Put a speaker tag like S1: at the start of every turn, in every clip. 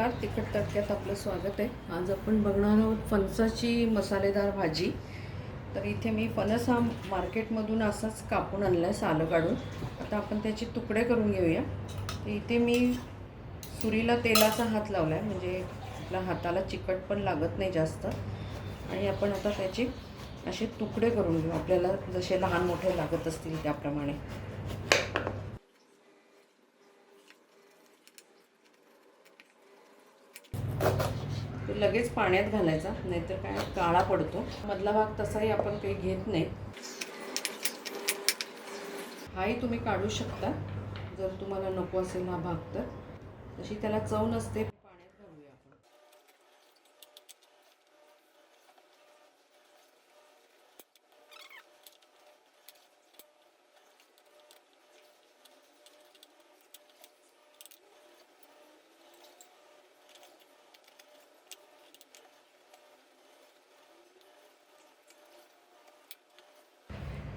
S1: नमस्कार तिखट तडक्यात आपलं स्वागत आहे. आज आपण बघणार आहोत फणसाची मसालेदार भाजी. तर इथे मी फणस हा मार्केटमधून असाच कापून आणला आहे सालं काढून. आता आपण त्याचे तुकडे करून घेऊया. तर इथे मी सुरीला तेलाचा हात लावला आहे म्हणजे आपल्या हाताला चिकट पण लागत नाही जास्त. आणि आपण आता त्याचे असे तुकडे करून घेऊ. आपल्याला जसे लहान मोठे लागत असतील त्याप्रमाणे. लगेच पाण्यात घालायचा नाहीतर काय काळा पडतो. मधला भाग तसाही आपण काही घेत नाही. हाही तुम्ही काढू शकता. जर तुम्हाला नको असेल हा भाग तर. तशी त्याला चव नसते.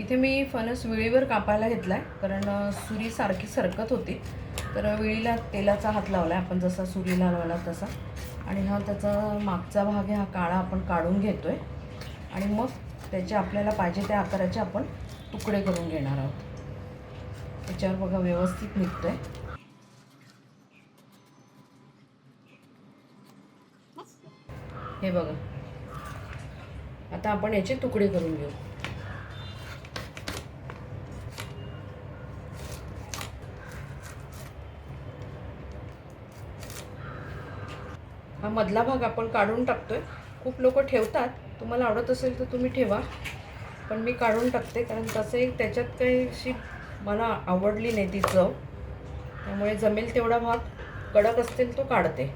S1: इथे मी फणस विळीवर कापायला घेतला आहे कारण सुरी सारखी सरकत होती. तर विळीला तेलाचा हात लावला आहे आपण जसा सुरीला लावला तसा. आणि हा त्याचा मागचा भाग आहे हा काळा आपण काढून घेतो आहे आणि मग त्याचे आपल्याला पाहिजे त्या आकाराचे आपण तुकडे करून घेणार आहोत. त्याच्यावर बघा व्यवस्थित निघतो आहे हे बघा. आता आपण याचे तुकडे करून घेऊ. हा मधला भाग आपण काढून टाकतो आहे खूप लोक ठेवतात. तुम्हाला आवडत असेल तर तुम्ही ठेवा. पण मी काढून टाकते कारण तसंही त्याच्यात काही अशी मला आवडली नाही ती चव. त्यामुळे जमेल तेवढा भाग. कडक असतील तो काढते.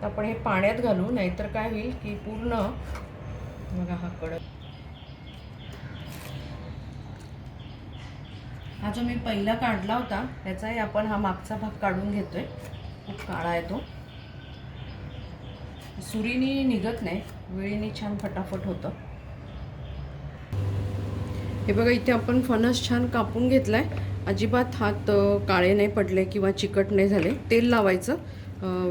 S1: तर आपण हे पाण्यात घालू नाहीतर काय होईल की पूर्ण बघा हा कडक. हा जो मी पहिला काढला होता त्याचाही आपण हा मागचा भाग काढून घेतोय. खूप काळा आहे तो. सुरीनी निघत नाही. वेळीने छान फटाफट होतं. हे बघा इथे आपण फणस छान कापून घेतला आहे अजिबात हात काळे नाही पडले किंवा चिकट नाही झाले. तेल लावायचं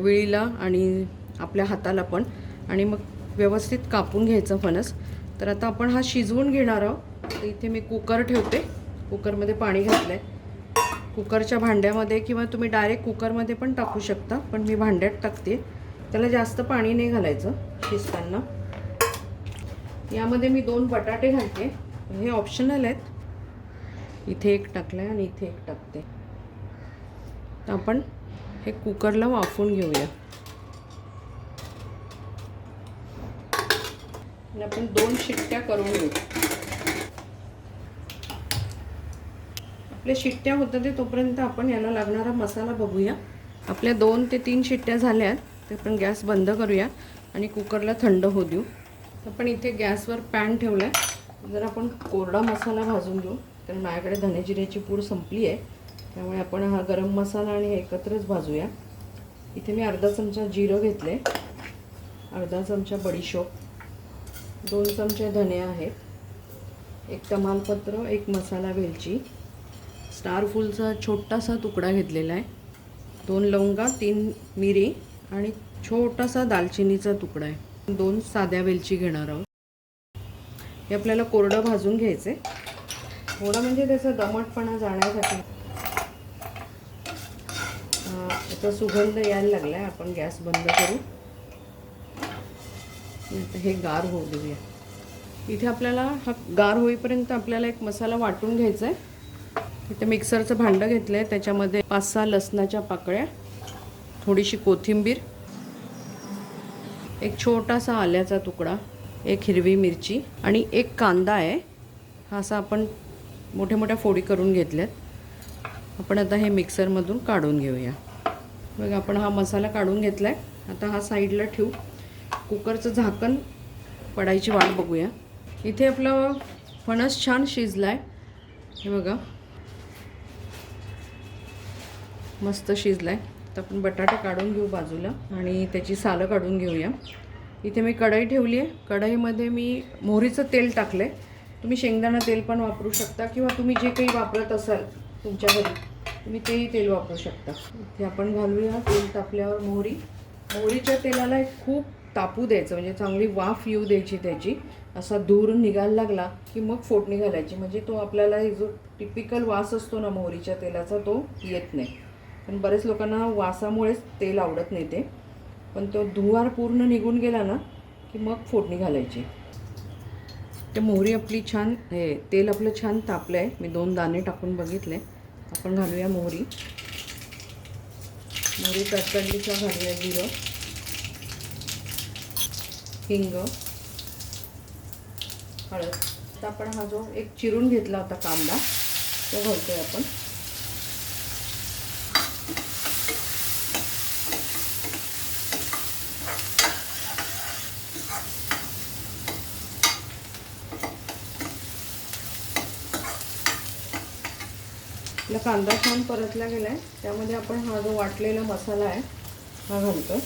S1: विळीला आणि आपल्या हाताला पण. आणि मग व्यवस्थित कापून घ्यायचं फणस. तर आता आपण हा शिजवून घेणार आहोत. तर इथे मी कुकर ठेवते. कुकरमध्ये पाणी घातलं आहे कुकरच्या भांड्यामध्ये किंवा तुम्ही डायरेक्ट कुकरमध्ये पण टाकू शकता पण मी भांड्यात टाकते. त्याला जास्त पाणी नाही घालायचं शिजताना. यामध्ये मी दोन बटाटे घालते. हे ऑप्शनल आहेत. इथे एक टाकलं आहे आणि इथे एक टाकते. तर आपण हे कुकरला वाफून घेऊया. आणि आपण दोन शिट्ट्या करून घेऊ. आपल्या शिट्ट्या होतात ते तोपर्यंत आपण याला लागणारा मसाला बघूया. आपल्या दोन ते तीन शिट्ट्या झाल्या आहेत ते आपण गॅस बंद करूया आणि कुकरला थंड होऊ देऊ. तर पण इथे गॅसवर पॅन ठेवला आहे जर आपण कोरडा मसाला भाजून घेऊ कारण माझ्याकडे धनेजिऱ्याची पूड संपली आहे. त्यामुळे आपण हा गरम मसाला आणि हे एकत्रच भाजूया. इथे मी अर्धा चमचा जिरं घेतले. अर्धा चमचा बडीशोप. दोन चमचे धने आहेत. एक तमालपत्र एक मसाला वेलची. स्टारफुलचा छोटासा तुकडा घेतलेला आहे. दोन लवंगा तीन मिरी. आणि छोटासा दालचिनीचा तुकडा आहे. दोन साध्या वेलची घेणार आहोत. हे आपल्याला कोरडं भाजून घ्यायचं आहे थोडं म्हणजे त्याचा दमटपणा जाण्यासाठी. आता सुगंध यायला लागला आहे आपण गॅस बंद करू. हे गार होऊ देऊया. इथे आपल्याला हा गार होईपर्यंत आपल्याला एक मसाला वाटून घ्यायचा आहे इथे मिक्सरचं भांडं घेतलं आहे त्याच्यामध्ये पाच सहा लसणाच्या पाकळ्या थोडीशी कोथिंबीर एक छोटासा आल्याचा तुकडा एक हिरवी मिरची आणि एक कांदा आहे. हा असा आपण मोठ्या मोठ्या फोडी करून घेतल्यात. आपण आता हे मिक्सरमधून काढून घेऊया. बघा आपण हा मसाला काढून घेतला आहे आता हा साईडला ठेवू. कुकरचं झाकण पडायची वाट बघूया. इथे आपला फणस छान शिजला आहे हे बघा. मस्त शिजला आहे तर आपण बटाटा काढून घेऊ बाजूला आणि त्याची सालं काढून घेऊया. इथे मी कढई ठेवली आहे. कढईमध्ये मी मोहरीचं तेल टाकलं आहे तुम्ही शेंगदाणा तेल पण वापरू शकता किंवा तुम्ही जे काही वापरत असाल तुमच्या घरी तुम्ही तेही तेल वापरू शकता. इथे आपण घालूया तेल तापल्यावर मोहरी. मोहरीच्या तेलाला एक खूप तापू द्यायचं म्हणजे चांगली वाफ येऊ द्यायची त्याची. असा धूर निघायला लागला की मग फोडणी घालायची. म्हणजे तो आपल्याला जो टिपिकल वास असतो ना मोहरीच्या तेलाचा तो येत नाही. पण बरेच लोकांना वासामुळेच तेल आवडत नाही ते. पण तो धुवार पूर्ण निघून गेला ना की मग फोडणी घालायची. ते मोहरी आपली छान हे तेल आपलं छान तापलं आहे मी दोन दाणे टाकून बघितले. आपण घालूया मोहरी. मोहरी तडतडली का घालूया जिरं. हिंग. हळद. आता आपण हा जो एक चिरून घेतला होता कांदा तो घालतोय आपण. कांदा छान परतला गेला आहे त्यामध्ये आपण हा जो वाटलेला मसाला आहे हा घालतो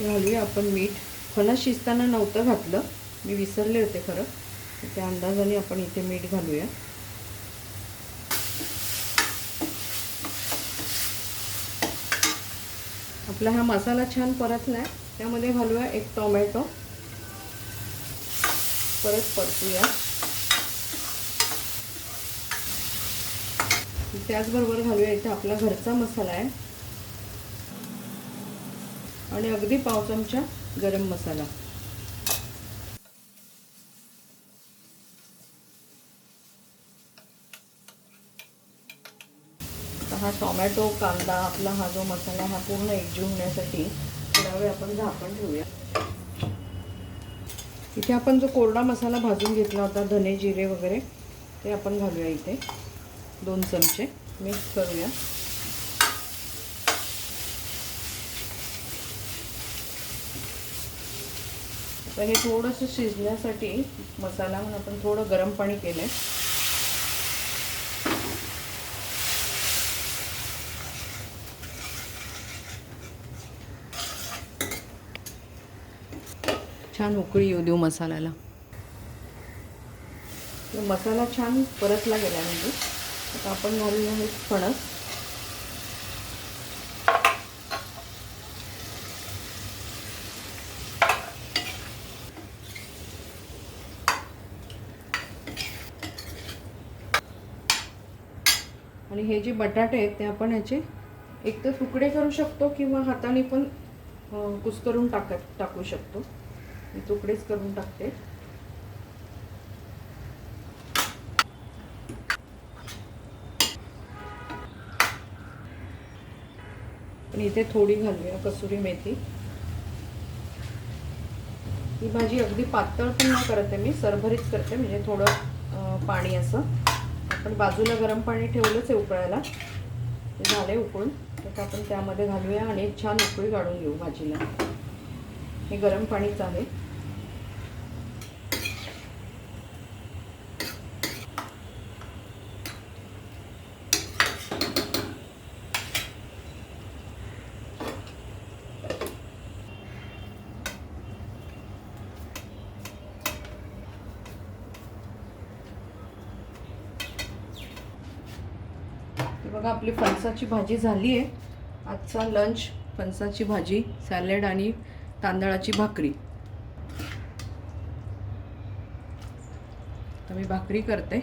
S1: घालूया आपण मीठ. फणस शिजताना नव्हतं घातलं. मी विसरले होते खरं. त्या अंदाजाने आपण इथे मीठ घालूया. आपला हा मसाला छान परतला आहे त्यामध्ये घालूया एक टोमॅटो. परत परतूया. त्याचबरोबर घालूया इथे आपला घरचा मसाला आहे. आणि अगदी पाव चमचा गरम मसाला. हा टोमॅटो कांदा आपला हा जो मसाला हा पूर्ण एकजीव होण्यासाठी त्यावेळी आपण झाकण ठेवूया. इथे आपण जो कोरडा मसाला भाजून घेतला होता धने जिरे वगैरे ते आपण घालूया इथे. दोन चमचे. मिक्स करूया. आता हे थोडंसं शिजण्यासाठी मसाला म्हणून आपण थोडं गरम पाणी केलं आहे छान उकळी येऊ देऊ मसाल्याला. मसाला छान परतला गेला म्हणजे आता आपण घालूया आहे फणस. आणि हे जे बटाटे आहेत ते आपण ह्याचे एक तर तुकडे करू शकतो किंवा हाताने पण कुस्करून टाक टाकू शकतो. मी तुकडेच करून टाकते. पण इथे थोडी घालूया कसुरी मेथी. ही भाजी अगदी पातळ पण नाही करते मी सरभरीत करते म्हणजे थोडं पाणी असं. आपण बाजूला गरम पाणी ठेवलंच आहे उकळायला. ते झाले उकळून. तर आपण त्यामध्ये घालूया आणि छान उकळी काढून घेऊ भाजीला. हे गरम पाणीच आहे. बघा आपली फणसाची भाजी झाली आहे आजचा लंच फणसाची भाजी सॅलेड आणि तांदळाची भाकरी. तर मी भाकरी करते.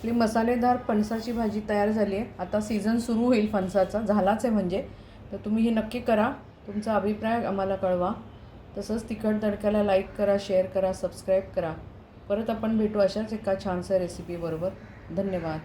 S1: आपली मसालेदार फणसाची भाजी तयार झाली आहे. आता सीझन सुरू होईल फणसाचा. झालाच आहे म्हणजे. तर तुम्ही हे नक्की करा. तुमचा अभिप्राय आम्हाला कळवा. तसंच तिखट तडक्याला लाईक करा शेअर करा सबस्क्राईब करा. परत आपण भेटू अशाच एका छानशा रेसिपीबरोबर धन्यवाद.